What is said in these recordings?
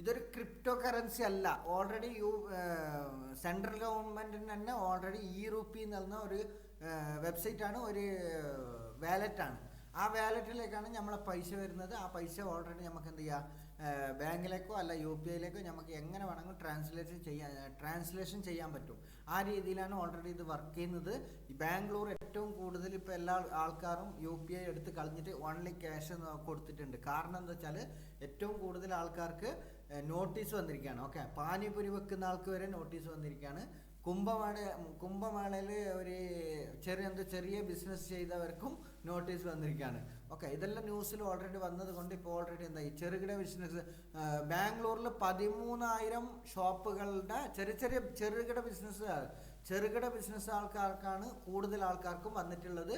ഇതൊരു crypto currency അല്ല already U central ഗവൺമെന്റിന് തന്നെ ഓൾറെഡി ഇ റുപ്പി എന്ന് പറഞ്ഞ ഒരു വെബ്സൈറ്റാണ് ആണ് ഒരു വാലറ്റാണ് ആണ്. ആ വാലറ്റിലേക്കാണ് നമ്മളെ പൈസ വരുന്നത്. ആ പൈസ ഓൾറെഡി നമുക്ക് എന്ത് ചെയ്യാം? ബാങ്കിലേക്കോ അല്ല യു പി ഐയിലേക്കോ നമുക്ക് എങ്ങനെ വേണമെങ്കിലും ട്രാൻസ്ലേഷൻ ചെയ്യാൻ ട്രാൻസ്ലേഷൻ ചെയ്യാൻ പറ്റും. ആ രീതിയിലാണ് ഓൾറെഡി ഇത് വർക്ക് ചെയ്യുന്നത്. ബാംഗ്ലൂർ ഏറ്റവും കൂടുതൽ ഇപ്പോൾ എല്ലാ ആൾക്കാരും യു പി ഐ എടുത്ത് കളഞ്ഞിട്ട് ഓൺലി ക്യാഷ് കൊടുത്തിട്ടുണ്ട്. കാരണം എന്താ വെച്ചാൽ ഏറ്റവും കൂടുതൽ ആൾക്കാർക്ക് നോട്ടീസ് വന്നിരിക്കുകയാണ്. ഓക്കെ. പാനിപുരി വെക്കുന്ന ആൾക്ക് വരെ നോട്ടീസ് വന്നിരിക്കുകയാണ്. കുംഭമേള കുംഭമേളയിൽ ഒരു ചെറിയ എന്താ ചെറിയ ബിസിനസ് ചെയ്തവർക്കും നോട്ടീസ് വന്നിരിക്കുകയാണ്. ഓക്കെ. ഇതെല്ലാം ന്യൂസിൽ ഓൾറെഡി വന്നത് കൊണ്ട് ഇപ്പോൾ ഓൾറെഡി ഈ ചെറുകിട ബിസിനസ് ബാംഗ്ലൂരിൽ പതിമൂന്നായിരം ഷോപ്പുകളുടെ ചെറിയ ചെറിയ ചെറുകിട ബിസിനസ് ചെറുകിട ബിസിനസ് ആൾക്കാർക്കാണ് കൂടുതൽ ആൾക്കാർക്കും വന്നിട്ടുള്ളത്.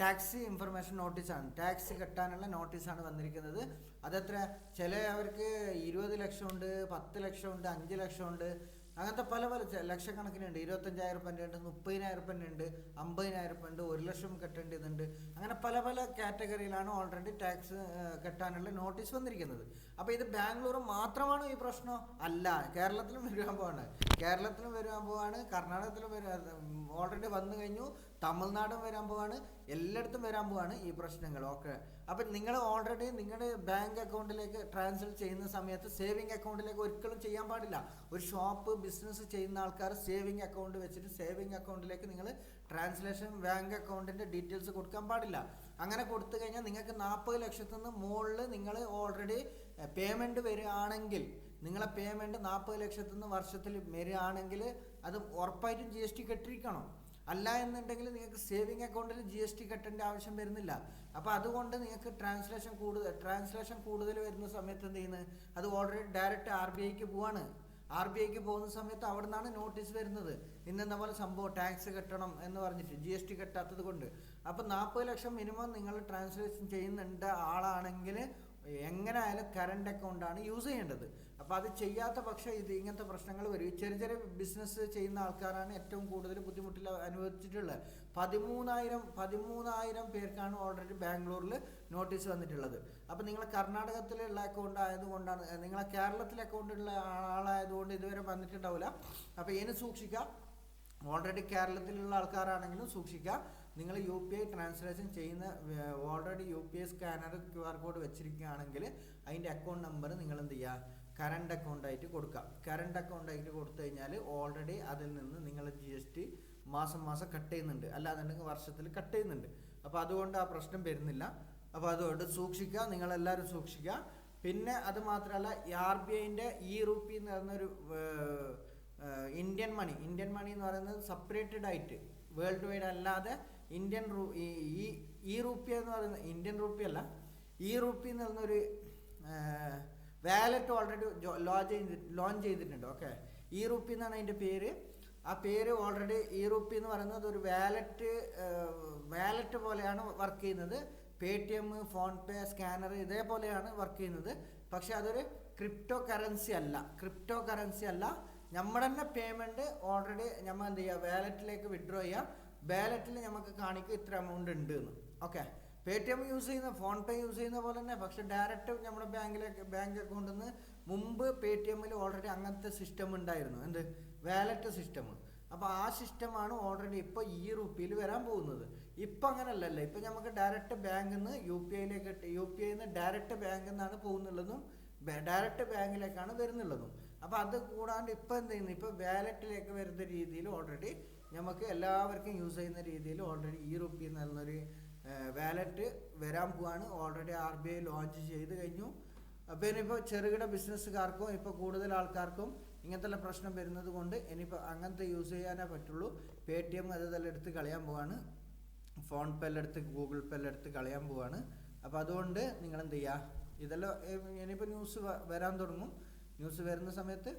ടാക്സി ഇൻഫർമേഷൻ നോട്ടീസാണ്. ടാക്സ് കെട്ടാനുള്ള നോട്ടീസാണ് വന്നിരിക്കുന്നത്. അതെത്ര? ചില അവർക്ക് ഇരുപത് ലക്ഷമുണ്ട് പത്ത് ലക്ഷമുണ്ട് അഞ്ച് ലക്ഷമുണ്ട്. അങ്ങനത്തെ പല പല ലക്ഷക്കണക്കിനുണ്ട്. ഇരുപത്തഞ്ചായിരം രൂപ ഉണ്ട് മുപ്പതിനായിരം രൂപ ഉണ്ട് അമ്പതിനായിരം രൂപ ഉണ്ട് ഒരു ലക്ഷം കെട്ടേണ്ടതുണ്ട്. അങ്ങനെ പല പല കാറ്റഗറിയിലാണ് ഓൾറെഡി ടാക്സ് കെട്ടാനുള്ള നോട്ടീസ് വന്നിരിക്കുന്നത്. അപ്പോൾ ഇത് ബാംഗ്ലൂർ മാത്രമാണ് ഈ പ്രശ്നം? അല്ല കേരളത്തിലും വരുവാൻ പോവാണ്. കേരളത്തിലും വരുവാൻ പോവാണ് കർണാടകത്തിലും വരുവാ ഓൾറെഡി വന്നു കഴിഞ്ഞു. തമിഴ്നാടും വരാൻ പോവാണ് എല്ലായിടത്തും വരാൻ പോവാണ് ഈ പ്രശ്നങ്ങൾ. ഓക്കെ അപ്പം നിങ്ങൾ ഓൾറെഡി നിങ്ങളുടെ ബാങ്ക് അക്കൗണ്ടിലേക്ക് ട്രാൻസ്ഫർ ചെയ്യുന്ന സമയത്ത് സേവിങ് അക്കൗണ്ടിലേക്ക് ഒരിക്കലും ചെയ്യാൻ പാടില്ല. ഒരു ഷോപ്പ് ബിസിനസ് ചെയ്യുന്ന ആൾക്കാർ സേവിങ് അക്കൗണ്ട് വെച്ചിട്ട് സേവിങ് അക്കൗണ്ടിലേക്ക് നിങ്ങൾ ട്രാൻസ്ലേഷൻ ബാങ്ക് അക്കൗണ്ടിന്റെ ഡീറ്റെയിൽസ് കൊടുക്കാൻ പാടില്ല. അങ്ങനെ കൊടുത്തു കഴിഞ്ഞാൽ നിങ്ങൾക്ക് നാൽപ്പത് ലക്ഷത്തുനിന്ന് മുകളിൽ നിങ്ങൾ ഓൾറെഡി പേയ്മെന്റ് വരികയാണെങ്കിൽ നിങ്ങളെ പേയ്മെന്റ് നാൽപ്പത് ലക്ഷത്തുനിന്ന് വർഷത്തിൽ വരികയാണെങ്കിൽ അത് ഉറപ്പായിട്ടും ജി എസ് ടി കെട്ടിരിക്കണം അല്ല എന്നുണ്ടെങ്കിൽ നിങ്ങൾക്ക് സേവിങ് അക്കൗണ്ടിൽ ജി എസ് ടി കെട്ടേണ്ട ആവശ്യം വരുന്നില്ല. അപ്പോൾ അതുകൊണ്ട് നിങ്ങൾക്ക് ട്രാൻസ്ലേഷൻ കൂടുതൽ ട്രാൻസ്ലേഷൻ കൂടുതൽ വരുന്ന സമയത്ത് എന്ത് ചെയ്യുന്നത്? അത് ഓൾറെഡി ഡയറക്റ്റ് ആർ ബി ഐക്ക് പോവാണ്. ആർ ബി ഐക്ക് പോകുന്ന സമയത്ത് അവിടെ നിന്നാണ് നോട്ടീസ് വരുന്നത്. ഇന്നെന്ന പോലെ സംഭവം ടാക്സ് കെട്ടണം എന്ന് പറഞ്ഞിട്ട് ജി എസ് ടി കെട്ടാത്തത് കൊണ്ട്. അപ്പോൾ നാൽപ്പത് ലക്ഷം മിനിമം നിങ്ങൾ ട്രാൻസ്ലേഷൻ ചെയ്യുന്നുണ്ട് ആളാണെങ്കിൽ എങ്ങനെ ആയാലും കറണ്ട് അക്കൗണ്ടാണ് യൂസ് ചെയ്യേണ്ടത്. അപ്പോൾ അത് ചെയ്യാത്ത പക്ഷം ഇത് ഇങ്ങനത്തെ പ്രശ്നങ്ങൾ വരും. ചെറിയ ചെറിയ ബിസിനസ് ചെയ്യുന്ന ആൾക്കാരാണ് ഏറ്റവും കൂടുതൽ ബുദ്ധിമുട്ടിൽ അനുഭവിച്ചിട്ടുള്ളത്. പതിമൂന്നായിരം പതിമൂന്നായിരം പേർക്കാണ് ഓൾറെഡി ബാംഗ്ലൂരിൽ നോട്ടീസ് വന്നിട്ടുള്ളത്. അപ്പോൾ നിങ്ങൾ കർണാടകത്തിലുള്ള അക്കൗണ്ട് ആയതുകൊണ്ടാണ് നിങ്ങളെ കേരളത്തിലെ അക്കൗണ്ടുള്ള ആളായതുകൊണ്ട് ഇതുവരെ വന്നിട്ടുണ്ടാവില്ല. അപ്പോൾ ഇനി സൂക്ഷിക്കുക ഓൾറെഡി കേരളത്തിലുള്ള ആൾക്കാരാണെങ്കിലും സൂക്ഷിക്കുക നിങ്ങൾ യു പി ഐ ട്രാൻസ്ലേഷൻ ചെയ്യുന്ന already U P I scanner Q R code വെച്ചിരിക്കുകയാണെങ്കിൽ അതിന്റെ അക്കൗണ്ട് നമ്പർ നിങ്ങൾ എന്ത് ചെയ്യുക? കറണ്ട് അക്കൗണ്ടായിട്ട് കൊടുക്കുക. കറണ്ട് അക്കൗണ്ടായിട്ട് കൊടുത്തു കഴിഞ്ഞാൽ ഓൾറെഡി അതിൽ നിന്ന് നിങ്ങൾ ജി എസ് ടി മാസം മാസം കട്ട് ചെയ്യുന്നുണ്ട്. അല്ലാന്നുണ്ടെങ്കിൽ വർഷത്തിൽ കട്ട് ചെയ്യുന്നുണ്ട്. അപ്പോൾ അതുകൊണ്ട് ആ പ്രശ്നം വരുന്നില്ല. അപ്പോൾ അതുകൊണ്ട് സൂക്ഷിക്കുക. നിങ്ങളെല്ലാവരും സൂക്ഷിക്കുക. പിന്നെ അത് മാത്രമല്ല ആർ ബി ഐന്റെ ഇ റുപ്പി എന്ന് ഏഹ് ഇന്ത്യൻ മണി ഇന്ത്യൻ മണി എന്ന് പറയുന്നത് സെപ്പറേറ്റഡ് ആയിട്ട് വേൾഡ് വൈഡ് അല്ലാതെ ഇന്ത്യൻ റൂ ഈ ഈ- റുപ്പി എന്ന് പറയുന്ന ഇന്ത്യൻ റുപ്പി അല്ല ഈ റുപ്പി എന്ന് പറയുന്നൊരു വാലറ്റ് ഓൾറെഡി ലോഞ്ച് ചെയ്ത് ലോഞ്ച് ചെയ്തിട്ടുണ്ട്. ഓക്കെ ഈ റുപ്പി എന്നാണ് അതിന്റെ പേര്. ആ പേര് ഓൾറെഡി ഈ റുപ്പി എന്ന് പറയുന്നത് ഒരു വാലറ്റ് വാലറ്റ് പോലെയാണ് വർക്ക് ചെയ്യുന്നത്. Paytm PhonePe scanner ഇതേപോലെയാണ് വർക്ക് ചെയ്യുന്നത്. പക്ഷേ അതൊരു ക്രിപ്റ്റോ കറൻസി അല്ല. ക്രിപ്റ്റോ കറൻസി അല്ല. നമ്മുടെ തന്നെ പേയ്മെന്റ് ഓൾറെഡി നമ്മൾ എന്ത് ചെയ്യുക വാലറ്റിലേക്ക് വിഡ്രോ ചെയ്യുക വാലറ്റിൽ നമുക്ക് കാണിക്കും ഇത്ര എമൗണ്ട് ഉണ്ട് എന്ന് okay Paytm use ചെയ്യുന്ന ഫോൺ പേ യൂസ് ചെയ്യുന്ന പോലെ തന്നെ പക്ഷേ ഡയറക്റ്റ് നമ്മുടെ ബാങ്കിലേക്ക് ബാങ്ക് അക്കൗണ്ടിൽ നിന്ന് മുമ്പ് പേ ടി എമ്മിൽ ഓൾറെഡി അങ്ങനത്തെ സിസ്റ്റം ഉണ്ടായിരുന്നു എന്ത്? വാലറ്റ് സിസ്റ്റം അപ്പോൾ ആ സിസ്റ്റമാണ് ഓൾറെഡി ഇപ്പോൾ ഈ റുപ്പിയിൽ വരാൻ പോകുന്നത്. ഇപ്പം അങ്ങനെയല്ലല്ലോ ഇപ്പം നമുക്ക് ഡയറക്റ്റ് ബാങ്കിൽ നിന്ന് യു പി ഐയിലേക്ക് യു പി ഐയിൽ നിന്ന് ഡയറക്റ്റ് ബാങ്കിൽ നിന്നാണ് പോകുന്നുള്ളതും ഡയറക്റ്റ് ബാങ്കിലേക്കാണ് വരുന്നുള്ളതും. അപ്പോൾ അത് കൂടാണ്ട് ഇപ്പം എന്ത് ചെയ്യുന്നു? ഇപ്പോൾ വാലറ്റിലേക്ക് വരുന്ന രീതിയിൽ ഓൾറെഡി നമുക്ക് എല്ലാവർക്കും യൂസ് ചെയ്യുന്ന രീതിയിൽ ഓൾറെഡി ഈ റുപ്പി എന്ന് പറയുന്നൊരു വാലറ്റ് വരാൻ പോവാണ്. Already R B I launch ചെയ്ത് കഴിഞ്ഞു. അപ്പോൾ ഇനിയിപ്പോൾ ചെറുകിട ബിസിനസ്സുകാർക്കും ഇപ്പോൾ കൂടുതൽ ആൾക്കാർക്കും ഇങ്ങനത്തെ പ്രശ്നം വരുന്നത് കൊണ്ട് ഇനിയിപ്പോൾ അങ്ങനത്തെ യൂസ് ചെയ്യാനേ പറ്റുള്ളൂ. പേ ടി എം അതെല്ലാം എടുത്ത് കളയാൻ പോവാണ്. ഫോൺ പേ എല്ലാം എടുത്ത് ഗൂഗിൾ പേ എല്ലാം എടുത്ത് കളയാൻ പോവാണ്. അപ്പോൾ അതുകൊണ്ട് നിങ്ങൾ എന്ത് ചെയ്യുക ഇതെല്ലാം ഇനിയിപ്പോൾ ന്യൂസ് വരാൻ തുടങ്ങും. ന്യൂസ് വരുന്ന സമയത്ത്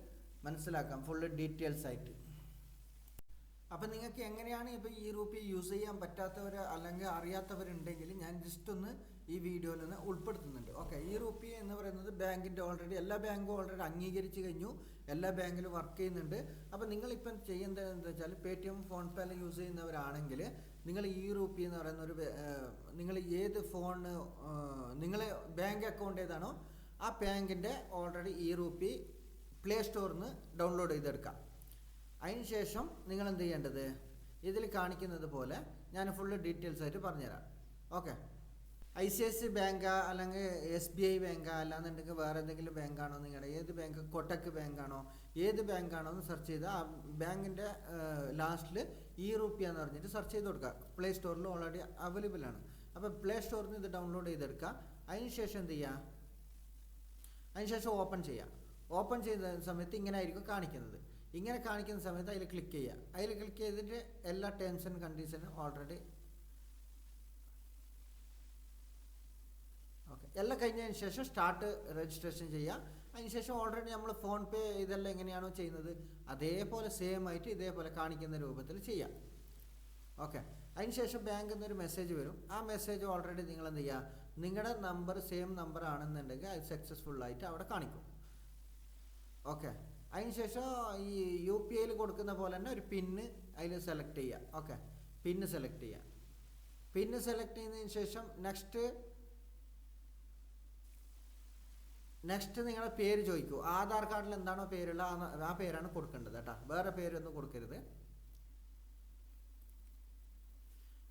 മനസ്സിലാക്കാം. ഫുള്ള് ഡീറ്റെയിൽസ് ആയിട്ട്. അപ്പം നിങ്ങൾക്ക് എങ്ങനെയാണ് ഇപ്പോൾ ഈ റുപ്പി യൂസ് ചെയ്യാൻ പറ്റാത്തവർ അല്ലെങ്കിൽ അറിയാത്തവരുണ്ടെങ്കിൽ ഞാൻ ജസ്റ്റ് ഒന്ന് ഈ വീഡിയോയിൽ നിന്ന് ഉൾപ്പെടുത്തുന്നുണ്ട്. ഓക്കെ ഈ റുപ്പി എന്ന് പറയുന്നത് ബാങ്കിന്റെ ഓൾറെഡി എല്ലാ ബാങ്കും ഓൾറെഡി അംഗീകരിച്ച് കഴിഞ്ഞു. എല്ലാ ബാങ്കിലും വർക്ക് ചെയ്യുന്നുണ്ട്. അപ്പോൾ നിങ്ങളിപ്പം ചെയ്യേണ്ടത് എന്താ വെച്ചാൽ Paytm PhonePe use ചെയ്യുന്നവരാണെങ്കിൽ നിങ്ങൾ ഈ റുപ്പി എന്ന് പറയുന്ന ഒരു നിങ്ങൾ ഏത് ഫോൺ നിങ്ങളെ ബാങ്ക് അക്കൗണ്ട് ഏതാണോ ആ ബാങ്കിന്റെ ഓൾറെഡി ഈ റൂപ്പി പ്ലേ സ്റ്റോറിൽ നിന്ന് ഡൗൺലോഡ് ചെയ്തെടുക്കാം. അതിന് ശേഷം നിങ്ങൾ എന്ത് ചെയ്യേണ്ടത്? ഇതിൽ കാണിക്കുന്നത് പോലെ ഞാൻ ഫുള്ള് ഡീറ്റെയിൽസ് ആയിട്ട് പറഞ്ഞുതരാം. Okay I C I C ബാങ്കാ അല്ലെങ്കിൽ എസ് ബി ഐ ബാങ്കാ അല്ലാന്നുണ്ടെങ്കിൽ വേറെ എന്തെങ്കിലും ബാങ്കാണോ നിങ്ങളുടെ ഏത് ബാങ്ക് കൊട്ടക് ബാങ്കാണോ ഏത് ബാങ്കാണോ എന്ന് സെർച്ച് ചെയ്താൽ ആ ബാങ്കിന്റെ ലാസ്റ്റിൽ ഈ റുപ്യ എന്ന് പറഞ്ഞിട്ട് സെർച്ച് ചെയ്ത് കൊടുക്കുക. പ്ലേ സ്റ്റോറിൽ ഓൾറെഡി അവൈലബിൾ ആണ്. അപ്പോൾ പ്ലേ സ്റ്റോറിൽ നിന്ന് ഇത് ഡൗൺലോഡ് ചെയ്തെടുക്കുക. അതിന് ശേഷം എന്ത് ചെയ്യുക? അതിനുശേഷം ഓപ്പൺ ചെയ്യാം. ഓപ്പൺ ചെയ്ത സമയത്ത് ഇങ്ങനെ ആയിരിക്കും കാണിക്കുന്നത്. ഇങ്ങനെ കാണിക്കുന്ന സമയത്ത് അതിൽ ക്ലിക്ക് ചെയ്യുക അതിൽ ക്ലിക്ക് ചെയ്തിട്ട് എല്ലാ ടേംസ് ആൻഡ് കണ്ടീഷനും ഓൾറെഡി ഓക്കെ എല്ലാം കഴിഞ്ഞതിന് ശേഷം സ്റ്റാർട്ട് രജിസ്ട്രേഷൻ ചെയ്യുക അതിനുശേഷം ഓൾറെഡി നമ്മൾ ഫോൺ പേ ഇതെല്ലാം എങ്ങനെയാണോ ചെയ്യുന്നത് അതേപോലെ സെയിം ആയിട്ട് ഇതേപോലെ കാണിക്കുന്ന രൂപത്തിൽ ചെയ്യാം. ഓക്കെ അതിനുശേഷം ബാങ്കിൽ നിന്ന് ഒരു മെസ്സേജ് വരും. ആ മെസ്സേജ് ഓൾറെഡി നിങ്ങൾ എന്ത് ചെയ്യുക നിങ്ങളുടെ നമ്പർ സെയിം നമ്പർ ആണെന്നുണ്ടെങ്കിൽ അത് സക്സസ്ഫുൾ ആയിട്ട് അവിടെ കാണിക്കും. ഓക്കെ അതിനുശേഷം ഈ യു പി ഐയിൽ കൊടുക്കുന്ന പോലെ തന്നെ ഒരു പിന്ന് അതിൽ സെലക്ട് ചെയ്യുക ഓക്കെ പിന്ന് സെലക്ട് ചെയ്യുക പിന്ന് സെലക്ട് ചെയ്യുന്നതിന് ശേഷം നെക്സ്റ്റ് നെക്സ്റ്റ് നിങ്ങളുടെ പേര് ചോദിക്കൂ. ആധാർ കാർഡിൽ എന്താണോ പേരുള്ള ആ- പേരാണ് കൊടുക്കേണ്ടത് കേട്ടോ. വേറെ പേരൊന്നും കൊടുക്കരുത്.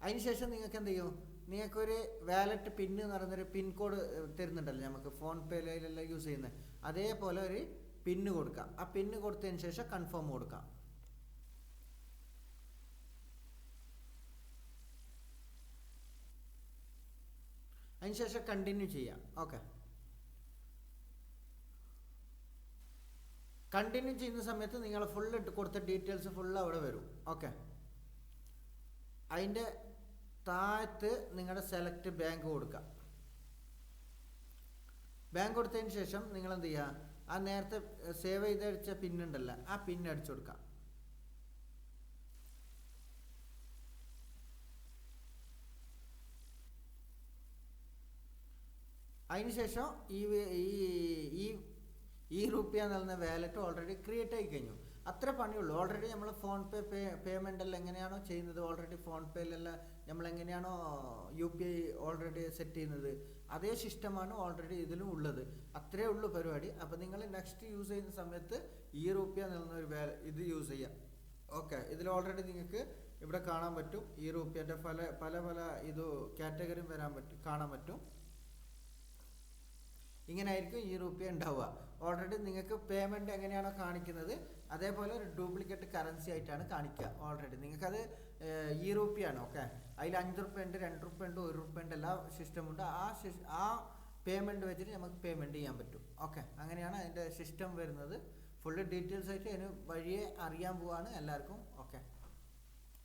അതിനുശേഷം നിങ്ങൾക്ക് എന്ത് ചെയ്യും? നിങ്ങൾക്കൊരു വാലറ്റ് പിൻ എന്ന് പറയുന്നൊരു പിൻ കോഡ് തരുന്നുണ്ടല്ലോ നമുക്ക് ഫോൺ പേയിലെല്ലാം യൂസ് ചെയ്യുന്നത്. അതേപോലെ ഒരു പിന്ന് കൊടുക്കുക ആ പിന്ന് കൊടുത്തതിന് ശേഷം കൺഫേം കൊടുക്കാം. അതിനുശേഷം കണ്ടിന്യൂ ചെയ്യാം. ഓക്കെ കണ്ടിന്യൂ ചെയ്യുന്ന സമയത്ത് നിങ്ങൾ ഫുൾ ഇട്ട് കൊടുത്ത ഡീറ്റെയിൽസ് ഫുൾ അവിടെ വരും. ഓക്കെ അതിന്റെ താഴത്ത് നിങ്ങളുടെ സെലക്ട് ബാങ്ക് കൊടുക്കുക. ബാങ്ക് കൊടുത്തതിന് ശേഷം നിങ്ങൾ എന്ത് ചെയ്യുക? ആ നേരത്തെ സേവ് ചെയ്തടിച്ച പിന്നുണ്ടല്ലോ ആ പിൻ അടിച്ചു കൊടുക്കുക. അതിനുശേഷം ഈ ഈ ഈ റുപ്യ പറയുന്ന വാലറ്റ് ഓൾറെഡി ക്രിയേറ്റ് ആയി കഴിഞ്ഞു. അത്ര പണിയുള്ളൂ. ഓൾറെഡി നമ്മൾ ഫോൺ പേ പേ പേയ്മെന്റ് എല്ലാം എങ്ങനെയാണോ ചെയ്യുന്നത്? ഓൾറെഡി ഫോൺ പേയിലെല്ലാം നമ്മൾ എങ്ങനെയാണോ U P I already set ചെയ്യുന്നത്? അതേ സിസ്റ്റമാണ് ഓൾറെഡി ഇതിലും ഉള്ളത്. അത്രേ ഉള്ളൂ പരിപാടി. അപ്പോൾ നിങ്ങൾ നെക്സ്റ്റ് യൂസ് ചെയ്യുന്ന സമയത്ത് ഈ റുപ്യ എന്ന ഒരു ഇത് യൂസ് ചെയ്യാം. ഓക്കെ ഇതിൽ ഓൾറെഡി നിങ്ങൾക്ക് ഇവിടെ കാണാൻ പറ്റും. ഈ റുപ്യന്റെ പല പല പല ഇത് കാറ്റഗറിയും വരാൻ പറ്റും കാണാൻ പറ്റും. ഇങ്ങനെ ആയിരിക്കും ഈ റുപ്യ ഉണ്ടാവുക. ഓൾറെഡി നിങ്ങൾക്ക് പേയ്മെന്റ് എങ്ങനെയാണോ കാണിക്കുന്നത് അതേപോലെ ഒരു ഡ്യൂപ്ലിക്കേറ്റ് കറൻസി ആയിട്ടാണ് കാണിക്കുക ഓൾറെഡി നിങ്ങൾക്കത് ഈ റുപ്യാണ് ഓക്കെ അതിൽ അഞ്ച് റുപ്യ ഉണ്ട് രണ്ട് റുപ്യ ഉണ്ട് ഒരു റുപ്യ ഉണ്ട് എല്ലാ സിസ്റ്റമുണ്ട് ആ ആ പേയ്മെന്റ് വെച്ചിട്ട് നമുക്ക് പേയ്മെന്റ് ചെയ്യാൻ പറ്റും ഓക്കെ അങ്ങനെയാണ് അതിന്റെ സിസ്റ്റം വരുന്നത്. ഫുള്ള് ഡീറ്റെയിൽസ് ആയിട്ട് അതിന് വഴിയെ അറിയാൻ പോവാണ് എല്ലാവർക്കും ഓക്കെ